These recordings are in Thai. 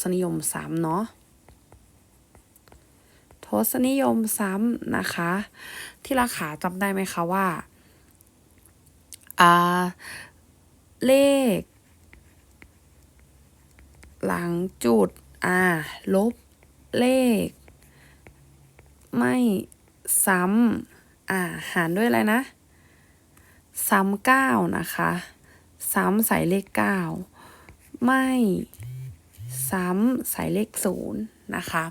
ศนิยมซ้ำเนาะทศนิยมซ้ำนะคะ ที่ราขาจำได้ไหมคะว่าอ่าเลข หลังจุดอ่าลบเลข ไม่ซ้ำอ่าหารด้วยอะไรนะ ซ้ำเก้านะคะ ซ้ำใส่เลขเก้าไม่ ซ้ำใส่เลขศูนย์นะคะ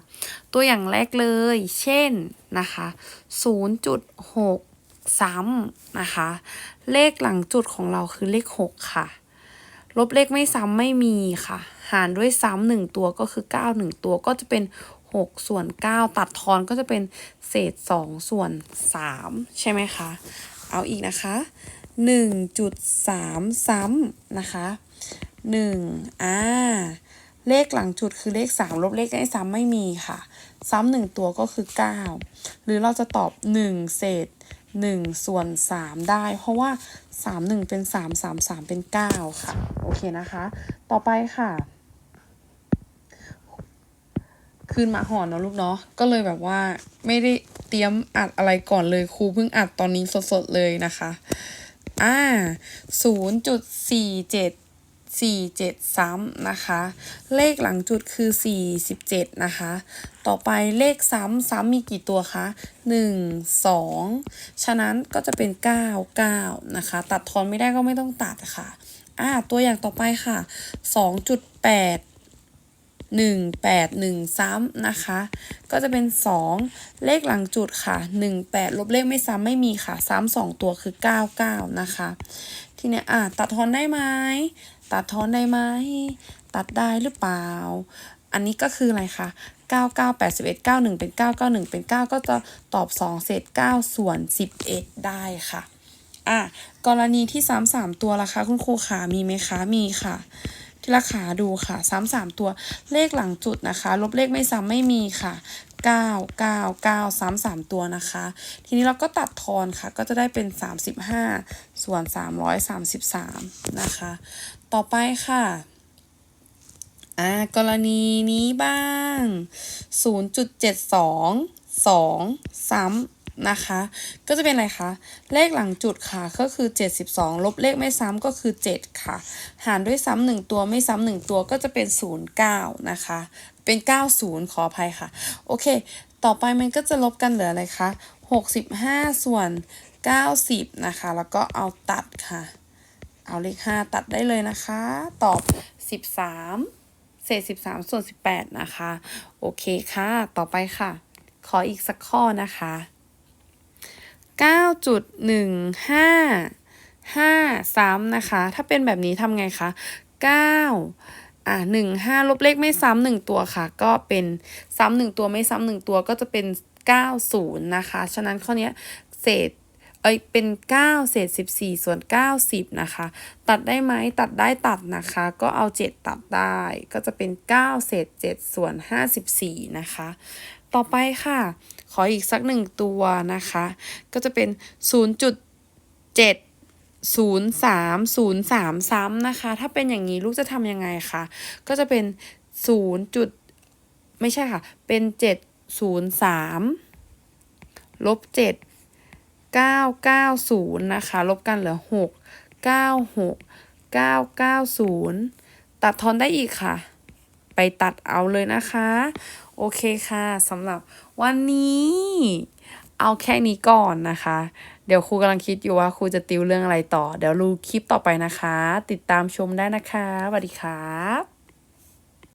ตัวอย่างแรกเลย เช่นนะคะศูนย์จุดหกซ้ำนะคะ เลขหลังจุดของเราคือเลขหกค่ะ ลบเลขไม่ซ้ำไม่มีค่ะ หารด้วยซ้ำหนึ่งตัวก็คือเก้าหนึ่งตัวก็จะเป็นหกส่วนเก้าตัดทอนก็จะเป็นเศษสองส่วนสามใช่ไหมคะ เอาอีกนะคะหนึ่งจุดสามซ้ำนะคะหนึ่งอ่า เลขหลังจุดคือเลขสามลบเลขไม่ซ้ำไม่มีค่ะ ซ้ำหนึ่งตัวก็คือเก้าหรือเราจะตอบหนึ่งเศษหนึ่งส่วนสามได้ เพราะว่าสามหนึ่งเป็นสามสามสามเป็นเก้าค่ะ โอเคนะคะ ต่อไปค่ะ คืนมาหอนเนาะลูกเนาะก็เลยแบบว่าไม่ได้เตรียมอัดอะไรก่อนเลยครูเพิ่งอัดตอนนี้สดๆเลยนะคะอ่าศู นย์จุดสี่เจ็ดซ้ำนะคะ เลขหลังจุดคือสี่สิบเจ็ดนะคะ ต่อไปเลขซ้ำซ้ำมีกี่ตัวคะหนึ่งสองฉะนั้นก็จะเป็นเก้าเก้านะคะ ตัดทอนไม่ได้ก็ไม่ต้องตัดค่ะ อ่า ตัวอย่างต่อไปค่ะสองจุดแปดหนึ่งแปดหนึ่งซ้ำนะคะ ก็จะเป็นสองเลขหลังจุดค่ะหนึ่งแปดลบเลขไม่ซ้ำไม่มีค่ะ ซ้ำสองตัวคือเก้าเก้านะคะ ทีเนี้ยอะตัดทอนได้ไหม ตัดทอนได้ไหม ตัดได้หรือเปล่า อันนี้ก็คืออะไรคะ9 9 8 1 9 1 เป็น 9 9 1 เป็น 9 ก็จะตอบ 2 เศษ 9 ส่วน 11 ได้ค่ะ อะ กรณีที่ซ้ำสามตัวล่ะคะ คุณครูขามีไหมคะ มีค่ะ ที่ราคาดูค่ะซ้ำสามตัวเลขหลังจุดนะคะ ลบเลขไม่ซ้ำไม่มีค่ะ 9 9 9 ซ้ำสามตัวนะคะ ทีนี้เราก็ตัดทอนค่ะ ก็จะได้เป็น 35 ส่วน 333 นะคะ ต่อไปค่ะอ่ากรณีนี้บ้าง 0.72 2 ซ้ำ นะคะ ก็จะเป็นอะไรคะ เลขหลังจุดค่ะก็คือ 72 ลบเลขไม่ซ้ำก็คือ 7 ค่ะ หารด้วยซ้ำหนึ่งตัวไม่ซ้ำหนึ่งตัวก็จะเป็น 09 นะคะ เป็น 90 ขออภัยค่ะ โอเค ต่อไปมันก็จะลบกันเหลืออะไรคะ 65 ส่วน 90 นะคะ แล้วก็เอาตัดค่ะ เอาเลข 5 ตัดได้เลยนะคะ ตอบ 13 เศษ 13 ส่วน 18 นะคะ โอเคค่ะ ต่อไปค่ะ ขออีกสักข้อนะคะ 9.15 5ซ้ำนะคะ ถ้าเป็นแบบนี้ทำไงคะ9อ่าหนึ่งห้าลบเลขไม่ซ้ำหนึ่งตัวค่ะ ก็เป็นซ้ำหนึ่งตัวไม่ซ้ำหนึ่งตัวก็จะเป็น 90 นะคะ ฉะนั้นข้อนี้เศษเอ้ยเป็น 9 เศษ 14 ส่วน 90 นะคะ ตัดได้ไหมตัดได้ตัดนะคะ ก็เอา 7 ตัดได้ ก็จะเป็น 9 เศษ 7 ส่วน 54 นะคะ ต่อไปค่ะ ขออีกสักหนึ่งตัวนะคะ ก็จะเป็น 0.7ศูนย์สามศูนย์สามซ้ำนะคะ ถ้าเป็นอย่างนี้ลูกจะทำยังไงคะ ก็จะเป็นศูนย์จุดไม่ใช่ค่ะ เป็นเจ็ดศูนย์สามลบเจ็ดเก้าเก้าศูนะคะ ลบกันเหลือหกเก้าหกเก้าเก้าศูนย์ตัดทอนได้อีกค่ะ ไปตัดเอาเลยนะคะ โอเคค่ะสำหรับวันนี้ เอาแค่นี้ก่อนนะคะ เดี๋ยวครูกำลังคิดอยู่ว่าครูจะติวเรื่องอะไรต่อ เดี๋ยวรูคลิปต่อไปนะคะ ติดตามชมได้นะคะสวัสดีครับ